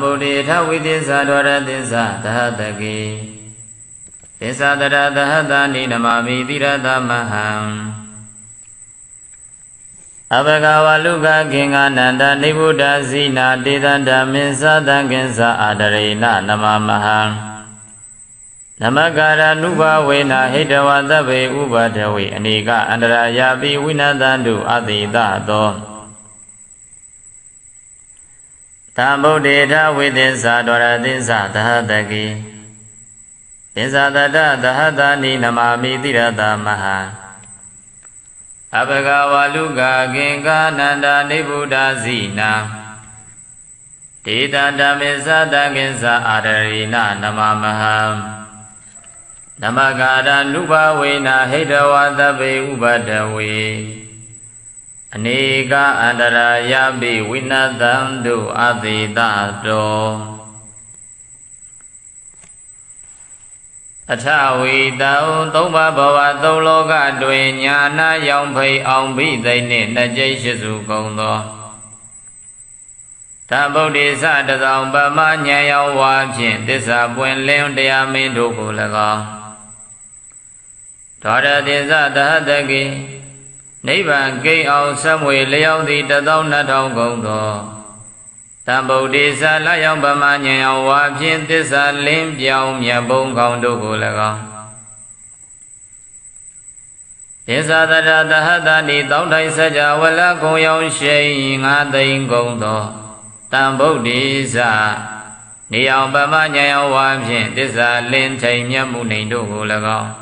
ဗုဒ္ဓေထဝိသစ္စာဒဝရသစ္စာသဟတကေသစ္စာတရသဟတာနိနမမိတိရသမဟံအဘဂဝလုကခင်္ဂနန္ဒနိဗ္ဗုဒ္ဓဇိနာတေတန္တမင်းသတံကင်္စာအာဒရေနနမမဟံနမကာရနုဘဝေနဟိတဝသဗ္ဗေဥပဒဝေအနေကအန္တရာယာပိဝိနတံတုအတိတသော သံဗုဒ္ဓေထဝိသစ္စာဒဝရသစ္စာသဟတကိသစ္စာတတသဟတာနိနမမိတိရတမဟံအဘဂဝလုကကင်္ကာနန္ဒနိဗ္ဗုဒ္ဓဇိနာဒေတတမေသတကင်္စာအာရရိနနမမဟံနမကာရနုဘဝေနဟိတဝသဗ္ဗေဥပဒဝေ အနေကအန္တရာယပိဝိနတံတုအတိတတောအထဝီတံသုံးပါးဘဝသုံးလောကတွင်ညာနာရောင်ဖိအောင်ဘိသိနှင့်နှစ်ကျိတ်ရှိစုကုန်သောသဗုဒ္ဓေသတသောပမဉာဏ်ရောင်ဝါဖြင့်သစ္စာပွင့်လင်းတရားမင်းတို့ကို၎င်းဒေါရတိသသဟတကိ နိဗ္ဗာန်ဂိတ်အောင်ဆက်မွေလျောင်းသည်တသောနှစ်ထောင်ကုန်သောတံဗုဒ္ဓေသလယောင်ပမဉဏ်အောင်ဝါဖြင့်သစ္စာလင်းပြောင်းမြတ်ဘုံကောင်းတို့ကို၎င်းသစ္စာတရတဟတနိတောင်းထိုင်စကြဝလကုံရောင်ရှိန်ငါသိမ့်ကုန်သောတံဗုဒ္ဓေသနေအောင်ပမဉဏ်အောင်ဝါဖြင့်သစ္စာလင်းထိန်မြတ်မှုနေတို့ကို၎င်း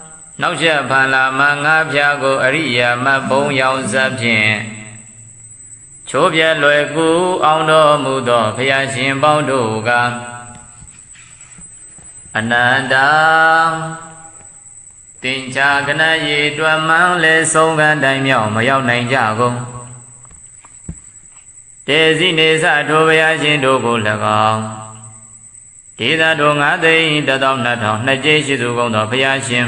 နောက်ချက်ဖန်လာမငါးဖြာကိုအရိယာမဘုံရောင်စပ်ဖြင့်ချိုးပြဲလွယ်ကူအောင်တော်မူသောဘုရားရှင်ပေါင်းတို့ကအနန္တတင်ချာကနရေတွမ်းမှန်းလဲဆုံးကတိုင်းမြောက်မရောက်နိုင်ကြကုန်တေစီနေသထိုဘုရားရှင်တို့ကို၎င်းဒေသတို့ငါသိန်းတသောနှစ်ထောင်နှစ်ကျိရှိသူကုန်သောဘုရားရှင်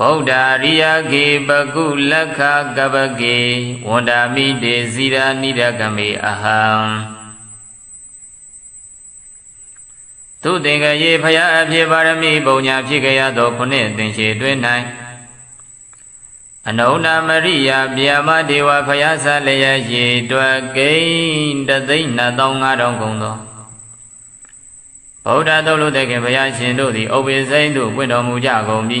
ဗုဒ္ဓရိယကေပကုလက္ခကပကေဝန္ဒာမိတေဇီရာနိဒကမေအဟံသူသင်္ကရေဖရာအဖြစ်ပါရမီပုံညာဖြစ်ကြရသောခုနှစ်သင်္ချေတွင်၌အနုဏမရိယဗျာမဒေဝဖရာဆလျက်ရေတွက်ကိန်းတသိန်း2500ကုန်သောဗုဒ္ဓသုတ်လို့တဲ့ခင်ဘုရားရှင်တို့သည်ဥပ္ပေစိမ့်တို့ပွင့်တော်မူကြကုန်ပြီ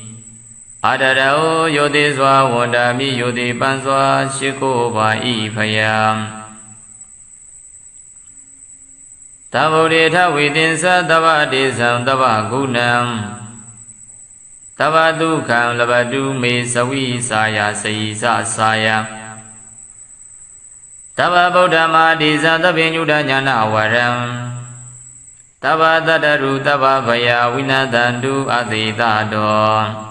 အာတရဟောယောတိစွာဝန္တာမိယောတိပန်စွာရှိခိုးပါဤဖယံသဗ္ဗုဒ္ဓေထဝိတင်္စသဗ္ဗတေသံသဗ္ဗဂုဏံတဗ္ဗဒုက္ခံလဘတုမေသဝိစာယစေယသစာယတဗ္ဗဗုဒ္ဓမာတိဇာသဗ္ဗညုတညာနာဝရံတဗ္ဗတတ္တရုတဗ္ဗဗယဝိနတန္တုအတိတတော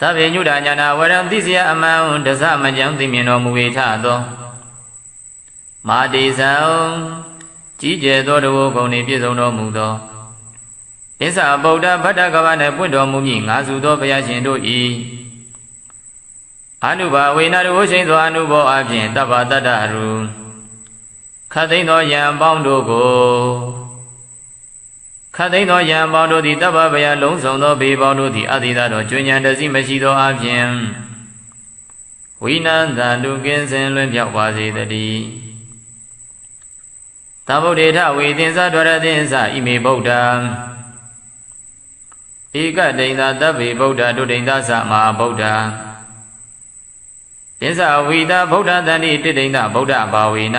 သဗ္ဗညုဒညာနာဝရံသိစရာအမှန်တစမကြံသိမြင်တော်မူ၏ထသောမာတိဇံကြီးကျယ်သောတဝဂုံနှင့်ပြည့်စုံတော်မူသောအစ္ဆာဗုဒ္ဓဗတ္တကဗနှင့်ပွင့်တော်မူမည်ငါစုသောဘုရားရှင်တို့၏အနုဘာဝေနတဝရှိန်သောအနုဘောအဖြင့်တပ္ပတတ္တရူခတ်သိမ်းသောယံပေါင်းတို့ကို ခတ်သိမ်းသောယံပေါင်းတို့သည်တပ္ပဗယလုံးစုံသောဘေပေါင်းတို့သည်အတိသာတော်ကျွဉဏ်တစီမရှိသောအဖြင့်ဝိနန္တန္တုကင်းစင်လွင်ပြောက်ပါစေတည်းသဗ္ဗုဒ္ဓေထဝေသင်္သဒရသင်္သဣမေဗုဒ္ဓံဧကဒိန်သာတဗ္ဗေဗုဒ္ဓဒုဒိန်သာသမဟာဗုဒ္ဓသင်္သဝိတာဗုဒ္ဓတန်တိတိဒိန်သာဗုဒ္ဓဘာဝေန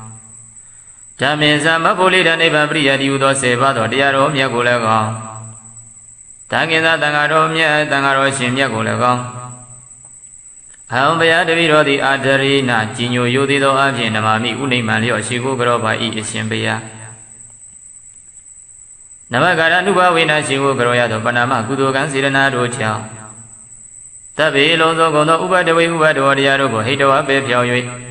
ဓမ္မင်သမဖို့လေးတာနိဗ္ဗာန်ပရိယတိဟုသောဆေပါသောတရားတော်မြတ်ကိုလည်းကောင်းတန်ခင်စတန်ဃာတော်မြတ်တန်ဃာတော်ရှင်မြတ်ကိုလည်းကောင်းအဟံဘုရားတပည့်တော်သည်အာဒရိနာကြီးညိုယိုသေးသောအဖြစ်နမမိဥနိမ့်မှန်လျော့ရှိကိုကြောပါဤအရှင်ဘုရားနမကာရနုဘဝေနရှိဝကရောရသောပဏာမကုသိုလ်ကံစေရနာတို့ကြောင့်တဗ္ဗေလုံးစုံကုန်သောဥပဒဝေဥပဒဝတရားတို့ကိုဟိတဝပေပြောင်း၍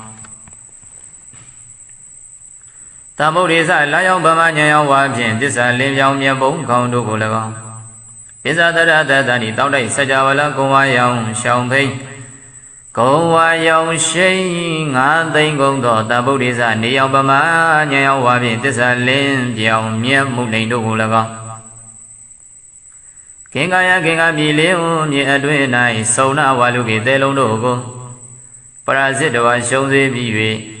သမုဒ္ဒေသလာရောက်ဗမာညံရောက်ဝါဖြင့်တစ္ဆာလင်းပြောင်းမြတ်ဘုံခေါင်းတို့ကို၎င်းပစ္ဆတရတတဏီတောက်တိုက်စကြဝဠာကုံဝါရောင်ရှောင်းဖိတ်ကုံဝါရောင်ရှိန်ငါးသိန်းကုန်သောတဗုဒ္ဓေသနေရောက်ဗမာညံရောက်ဝါဖြင့်တစ္ဆာလင်းပြောင်းမြတ်မှုနေတို့ကို၎င်းကင်္ကာယကင်္ကာပြည်လင်းမြေအတွင်း၌စုံနာဝါလူကေတဲလုံးတို့ကိုပရာဇစ်တော်ရှုံးစေပြီး၍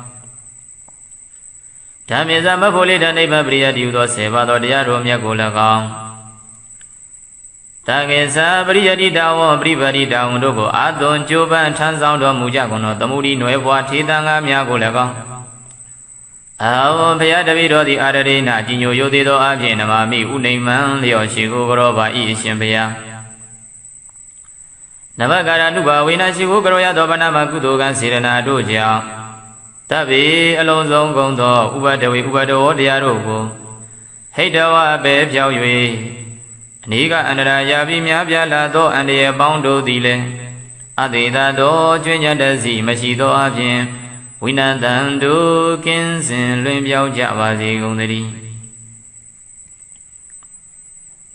ဓမ္မသမဖို့လေတံနိဗ္ဗာန်ပရိယတိဟုသောဆေပါတော်တရားတော်မြတ်ကိုလည်းကောင်းတကေသာပရိယတိတဝပရိပရိတဝတို့ကိုအာသွန်ကြိုးပမ်းထမ်းဆောင်တော်မူကြကုန်သောသမုဒိနွယ်ဘွားထေတံငါများကိုလည်းကောင်းအာဝံဘုရားတပည့်တော်သည်အာရရိနာကြီးညိုယုသေးသောအဖြစ်နမမိဥနေမံလျော်ရှိကိုကြောပါဤအရှင်ဘုရားနဘကာရနုဘာဝေနရှိကိုကြောရသောဗနာမကုသိုလ်ကံစေရနာတို့ကြောင့် တဗ္ဗေအလုံးစုံကုန်သောဥပဒဝေဥပဒဝတရားတို့ကိုဟိတဝပဲဖြောက်၍အနိကအန္တရာယာပြီးများပြားလာသောအန္တရာယ်ပေါင်းတို့သည်လည်းအတေသာသောကျွင်းညတစီမရှိသောအပြင်ဝိနတံတို့ကင်းစင်လွင်ပြောင်းကြပါစေကုန်သတည်း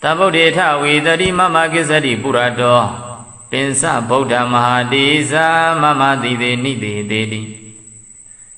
တဗုဒ္ဓေထဝေတတိမမကိစ္စတိပုရတောပင်စဗုဒ္ဓမဟာတိဇာမမတိသေနိတိသေတိ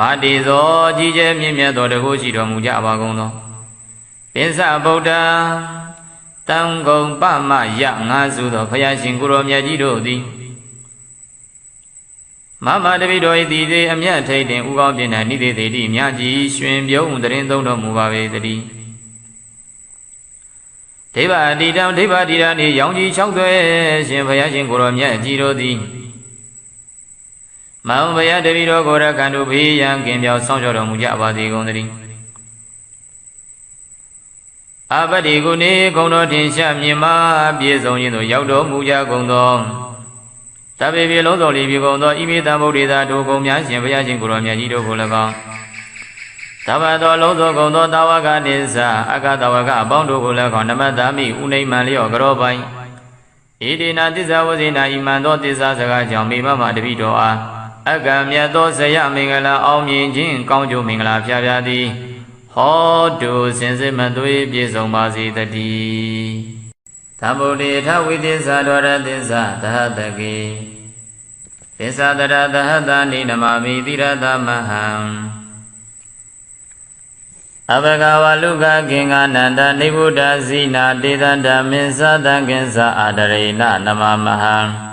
မာတိဇောကြီးကျယ်မြင့်မြတ်သောတကုရှိတော်မူကြပါကုန်သောပင်စဗုဒ္ဓတံကုံပမယငါစုသောဘုရားရှင်ကိုရောမြတ်ကြီးတို့သည်မမတပိတော်ဤတည်သေးအမြတ်ထိတ်တင်ဥကောင်းပြင်၌နိသေသေးတိမြတ်ကြီးရွှင်ပြုံးတရင်သုံးတော်မူပါပေတည်းဒိဗ္ဗအတိတံဒိဗ္ဗတိရနေရောင်ကြီး၆သွဲရှင်ဘုရားရှင်ကိုရောမြတ်ကြီးတို့သည် မောင်ဘုရားတပိတော်ကိုရခန္တုဖေးရန်ကင်ပြောင်းဆောင်ကြောတော်မူကြပါစေကုန်သတည်းအပတိကုနေကုံတော်ထင်ရှားမြင်မာပြည့်စုံခြင်းသို့ရောက်တော်မူကြကုန်သောတပေပြေလုံးစုံလီပြေကုန်သောဣမိတံဗုဒ္ဓေသာတို့ကုံများရှင်ဘုရားရှင်ကိုရောမြတ်ကြီးတို့ကို၎င်းသဗ္ဗသောလုံးစုံကုန်သောတာဝကနိစ္စအကတဝကအပေါင်းတို့ကို၎င်းနမတ္တမိဥနိမံလျော့ကြောပိုင်ဣတိနာသစ္စာဝဇိနာဣမံသောသစ္စာစကားကြောင့်မိမမတပိတော်အား အကံမြတ်သောဇယမင်္ဂလာအောင်မြင်ခြင်းကောင်းကျိုးမင်္ဂလာဖျားဖျားသည်ဟောတုစင်စစ်မသွေးပြည့်စုံပါစေတည်းသမုဒိထဝိသစ္စာဒဝရသစ္စာသဟတကေသစ္စာတရသဟတနိနမမိတိရသမဟံအဘဂဝလုကကင်္ဂနန္တနိဗ္ဗုဒ္ဓဇိနာတေတံဓမ္မေသတံကင်္စာအာဒရေနနမမဟံ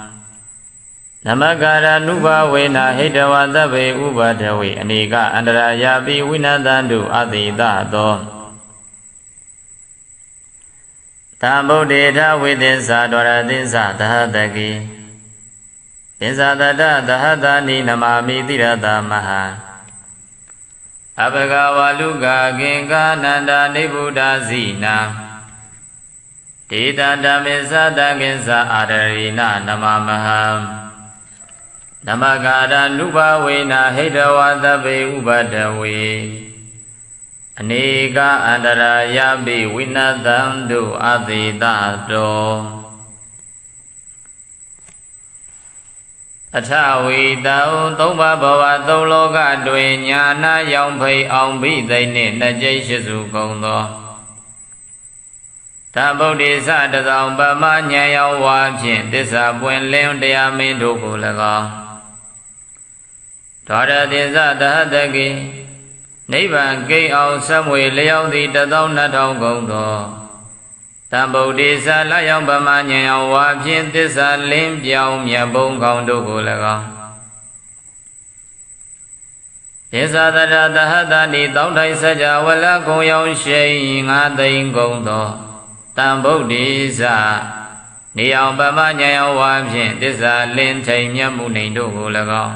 နမကာရနုဘဝေနဟိတဝသဗ္ဗေဥပဒဝေအနေကအန္တရာယာပိဝိနတံတုအတိတသောတံဗုဒ္ဓေထဝိသစ္စာဒရသစ္စာသဟတကိသစ္စာတတသဟတနိနမမိတိရတမဟံအဘဂဝါလူကကင်္ကာနန္ဒာနိဗ္ဗုဒ္ဓဇိနာဒေတာဓမ္မေသတကိစ္စအာရရိနနမမဟံ နမကာရနုဘဝေနဟိတဝသဗ္ဗေဥပဒဝေအနေကအန္တရာယပိဝိနသံတုအသေတတောအထဝီတောသုံးပါးဘဝသုံးလောကတွင်ညာနာရောင်ဖိအောင်ဘိသိနှင့်နှစ်ကျိတ်ရှိစုကုန်သောသဗုဒ္ဓေသတသောပမဉာဏ်ရောက်ဝါဖြင့်တစ္ဆာပွင့်လင်းတရားမင်းတို့ကို၎င်း ဒေါရတိသသဟတကိနိဗ္ဗာန်ဂိတ်အောင်ဆက်မွေလျောင်းသည်တသောနှစ်ထောင်ကုန်သောတံဗုဒ္ဓေသလရောက်ပမဉာဏ်အောင်ဝါဖြင့်တစ္ဆာလင်းပြောင်းမြတ်ဘုံကောင်းတို့ကို၎င်းဒေသတရသဟတနိတောင်းထိုင်စကြဝလကုံရောင်ရှိန်ငါသိမ့်ကုန်သောတံဗုဒ္ဓေသနေအောင်ပမဉာဏ်အောင်ဝါဖြင့်တစ္ဆာလင်းထိန်မြတ်မှုနေတို့ကို၎င်း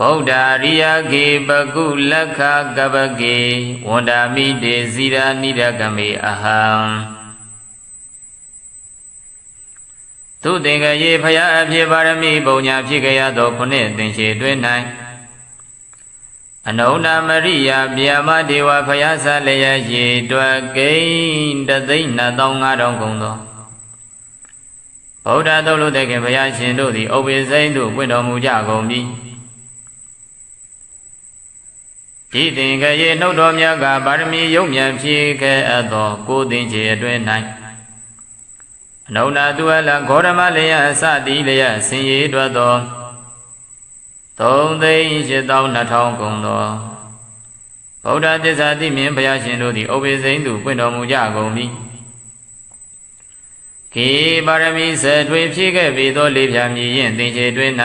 ဗုဒ္ဓရိယကေပကုလက္ခကပကေဝန္ဒာမိတေဇီရာနိရကမေအဟံသူသင်္ကရေဖရာအဖြစ်ပါရမီပုံညာဖြစ်ကြရသောခုနှစ်သင်္ချေတွင်၌အနုဏမရိယဗျာမဒေဝဖရာဆလျက်ရေတွက်ကိန်းတသိန်း2500ကုန်သောဗုဒ္ဓသုတ်လို့တဲ့ခင်ဘုရားရှင်တို့သည်ဥပ္ပေစိမ့်တို့ပွင့်တော်မူကြကုန်ပြီ ဒီသင်္ကရေနှုတ်တော်မြတ်ကပါရမီယုံမြန်ဖြည့်ခဲ့အပ်သောကိုသင်္ချေအတွင်း၌အနုနာသူအလဂေါရမလျက်အစတိလျက်ဆင်ရည်တွက်သောသုံးသိန်း၈တောင်းနှစ်ထောင်ကုန်သောဗုဒ္ဓသစ္စာတိမြင်ဘုရားရှင်တို့သည်ဥပ္ပေစိန်သူပွင့်တော်မူကြကုန်ပြီခေပါရမီဆယ်ထွေဖြည့်ခဲ့ပြီးသောလေးဖြာမြည်ရင်သင်္ချေတွင်၌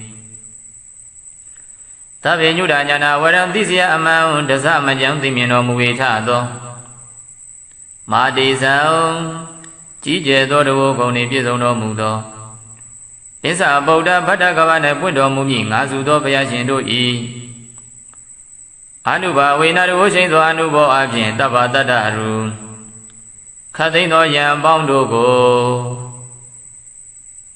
သဗ္ဗညုဒညာနာဝရံသိစရာအမှန်တစမကြံသိမြင်တော်မူဝေထသောမာတိဇံကြီးကျယ်သောတဝဂုံနှင့်ပြည့်စုံတော်မူသောဣစ္ဆာဗုဒ္ဓဗတ္တကဗနှင့်ပွင့်တော်မူမည်ငါစုသောဘုရားရှင်တို့၏အနုဘာဝေနတဝရှိန်သောအနုဘောအဖြင့်တပ္ပတတ္တရူခတ်သိမ်းသောယံပေါင်းတို့ကို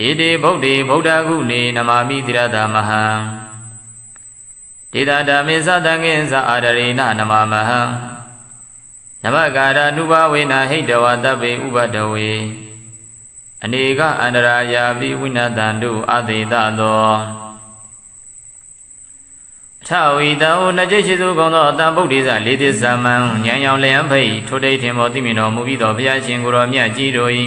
ဣတိဗုဒ္ဓေဗုဒ္ဓကုနေနမာမိတိရတာမဟံဒေတာဓမ္မေသတံငင်္စအာရရေနနမမဟံနမကာရနုဘဝေနဟိတဝတဗ္ဗေဥပတဝေအနေကအန္တရာယာပိဝိနတံတုအသေတသောထဝီတံနจิตရှိစုကုန်သောအတံဗုဒ္ဓိဇလေးသစ္စာမံဉာဏ်ရောင်လျံဖိတ်ထိုတိတ်ထင်မောသိမြင်တော်မူပြီးသောဘုရားရှင်ကိုယ်တော်မြတ်ကြီးတို့၏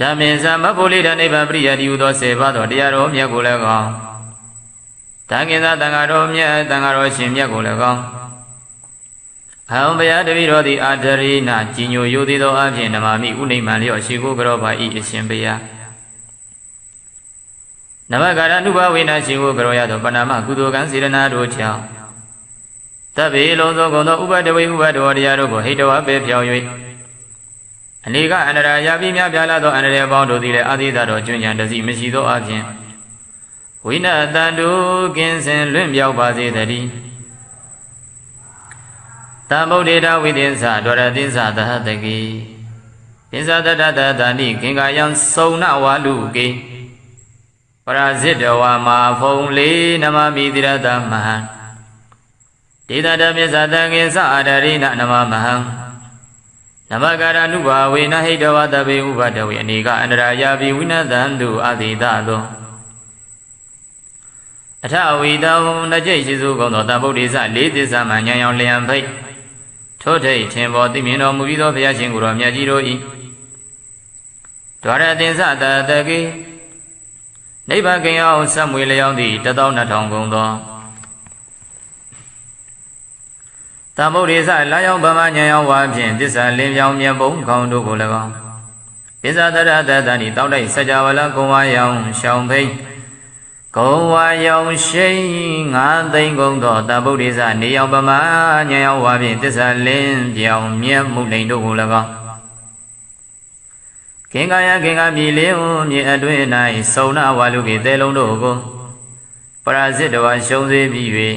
ဓမ္မင်သမဖို့လေးတာနိဗ္ဗာန်ပရိယတိဟုသောဆေပါသောတရားတော်မြတ်ကိုလည်းကောင်းတန်ခင်စတန်ဃာတော်မြတ်တန်ဃာတော်ရှင်မြတ်ကိုလည်းကောင်းအဟံဘုရားတပည့်တော်သည်အာတရိနာကြီးညိုယိုသေးသောအဖြစ်နမမိဥနိမ့်မှန်လျော့ရှိကိုကြောပါဤအရှင်ဘုရားနမကာရနုဘဝေနရှင်ကိုကြောရသောပဏာမကုသိုလ်ကံစေရနာတို့ကြောင့်တဗ္ဗေလုံးစုံကုန်သောဥပဒဝေဥပဒေဝတရားတို့ကိုဟိတဝပေပြောင်း၍ အနေကအန္တရာယာပိမြပြလာသောအန္တရာယ်ပေါင်းတို့သည်လည်းအာသီသတော်ကျွဉ္ဉံတစီမရှိသောအပြင်ဝိနတန်တုကင်းစင်လွင့်ပြောက်ပါစေတည်းတမ္ဗုဒ္ဓေတဝိသင်္သဒရသင်္သသဟတကိပင်္စတတတတဏိခင်္ကာယံစုံနဝါလူကေပရာဇိတဝါမာဖုံလေးနမမိတိရတမဟံဒေသတမေသတံငင်္စအာဒရိနနမမဟံ နမကာရနုဘာဝေနဟိတဝတပေဥပတဝေအနေကအန္တရာယာပိဝိနသံတုအတိတသောအထဝီတောနကြိတ်ရှိစုကုန်သောတဗုဒ္ဓိစလေးသစ္စာမှဉာဏ်ရောင်လျံဖိတ်ထို့ထိတ်ထင်ပေါ်သိမြင်တော်မူပြီးသောဘုရားရှင်ကိုယ်တော်မြတ်ကြီးတို့၏ဒွါရသင်္စတတကေနိဗ္ဗာန်ကင်အောင်ဆက်မွေလျောင်းသည့်12000ကုန်သော သမုဒ္ဒေသလာရောက်ဗမညံရောက်ဝါဖြင့်တစ္ဆာလင်းပြောင်းမြတ်ဘုံခေါင်းတို့ကို၎င်းပစ္ဆတရတတဏီတောက်တိုက်စကြဝဠာကုံဝါယောင်ရှောင်းဖိတ်ကုံဝါယောင်ရှိန်ငါသိမ့်ကုန်သောတဗုဒ္ဓေသနေရောက်ပမညံရောက်ဝါဖြင့်တစ္ဆာလင်းပြောင်းမြတ်မှုလိန်တို့ကို၎င်းကင်္ကာယကင်္ကာမြေလင်းဟုမြေအတွင်း၌စုံနာဝါလူကေတဲလုံးတို့ကိုပရာဇစ်တော်ရှုံးစေပြီး၍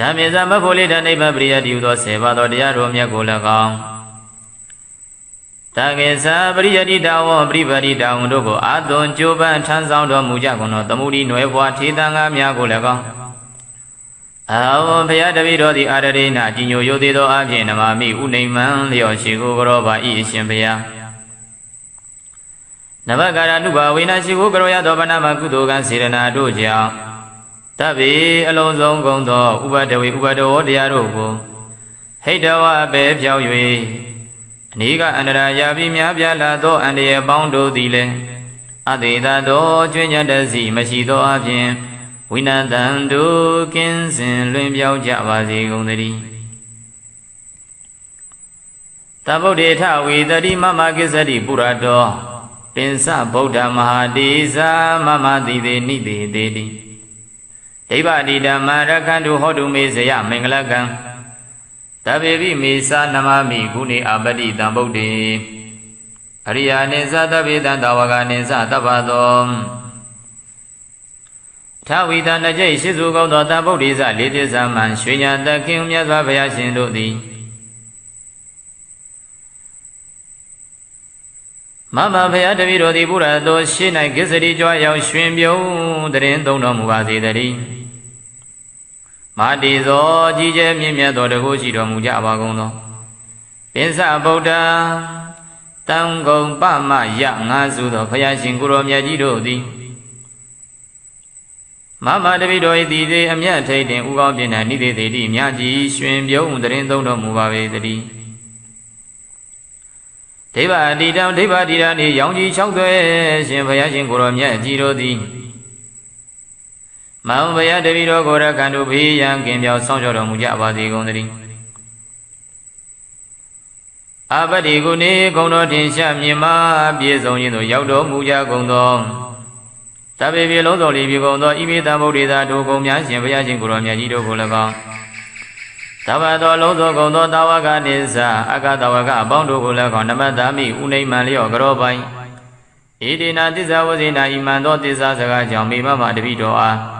ဓမ္မသမဖို့လေတံနိဗ္ဗာန်ပရိယတိဟုသောဆေပါသောတရားတော်မြတ်ကိုလည်းကောင်းတကေသာပရိယတိတာဝပရိပတိတာဝတို့ကိုအာသွန်ကြိုးပမ်းထမ်းဆောင်တော်မူကြကုန်သောသမုဒိနွယ်ဘွားထေတံငါများကိုလည်းကောင်းအာဝံဘုရားတပည့်တော်သည်အာရရိနာကြီးညိုယုသေးသောအဖြစ်နမမိဥနေမံလျော်ရှိကိုကြောပါဤအရှင်ဘုရားနဘကာရနုဘာဝိနာရှိကိုကြောရသောဗနာမကုသိုလ်ကံစေရနာတို့ကြောင့် တဗ္ဗေအလုံးစုံကုန်သောဥပဒဝေဥပဒဝတရားတို့ကိုဟိတဝပဲဖြောင်း၍အနိကအန္တရာယာပြီးများပြားလာသောအန္တရာယ်ပေါင်းတို့သည်လည်းအတေသာသောကျွညတစီမရှိသောအပြင်ဝိနတံတို့ကင်းစင်လွင်ပြောင်းကြပါစေကုန်သတည်းတဗုဒ္ဓေထဝေတတိမမကိစ္စတိပုရတောပင်စဗုဒ္ဓမဟာတိဇာမမတိတေနိတေတေတိ ဒိဗ္ဗတိဓမ္မရခန္တုဟောတုမေဇယမင်္ဂလကံတဗေပိမေသာနမမိကုဏေအပတိတံဗုဒ္ဓေအရိယာနိသတဗေတံတဝကနိသတပ္ပသောထဝီတနကြိတ်ရှိစုကောင်းသောတဗုဒ္ဓိစလေးသစ္စာမှန်ရွှေညာတခင်မြတ်စွာဘုရားရှင်တို့သည်မမဘုရားတပည့်တော်သည်ဘုရားတော်ရှေ့၌ကိစ္စရီကြွားရောက်ရွှင်ပြုံးတရင်သုံးတော်မူပါစေတည်း မာတိသောကြီးကျယ်မြင့်မြတ်သောတကုရှိတော်မူကြပါကုန်သောပင်စဗုဒ္ဓတံကုံပမယငါစုသောဘုရားရှင်ကိုရောမြတ်ကြီးတို့သည်မမတပိတော်ဤတည်သေးအမြတ်ထိတ်တင်ဥကောင်းပြင်းတဲ့နိသေသေးတိမြတ်ကြီးရွှင်ပြုံးတရင်သုံးတော်မူပါပေတည်းဒိဗ္ဗအတိတံဒိဗ္ဗအတိတံဤရောင်ကြီး၆သွဲရှင်ဘုရားရှင်ကိုရောမြတ်ကြီးတို့သည် မောင်ဘုရားတပည့်တော်ကိုရခန္တုဖေးရန်ကင်ပြောင်းဆောင်ကြောတော်မူကြပါစေကုန်သတည်းအပတိကုနေကုံတော်ထင်ရှားမြင်မာပြည့်စုံခြင်းသို့ရောက်တော်မူကြကုန်သောတပေပြေလုံးတော်လီပြေကုန်သောဣမိတံဗုဒ္ဓေသာတို့ကုံများရှင်ဘုရားရှင်ကိုရောမြတ်ကြီးတို့ကို၎င်းသဗ္ဗသောလုံးသောကုံသောတာဝကနိစ္စအကတဝကအပေါင်းတို့ကို၎င်းနမတ္တမိဥနိမံလျော့ကြောပိုင်ဣတိနာသစ္စာဝဇိနာဣမံသောသစ္စာစကားကြောင့်မိမမတပိတော်အား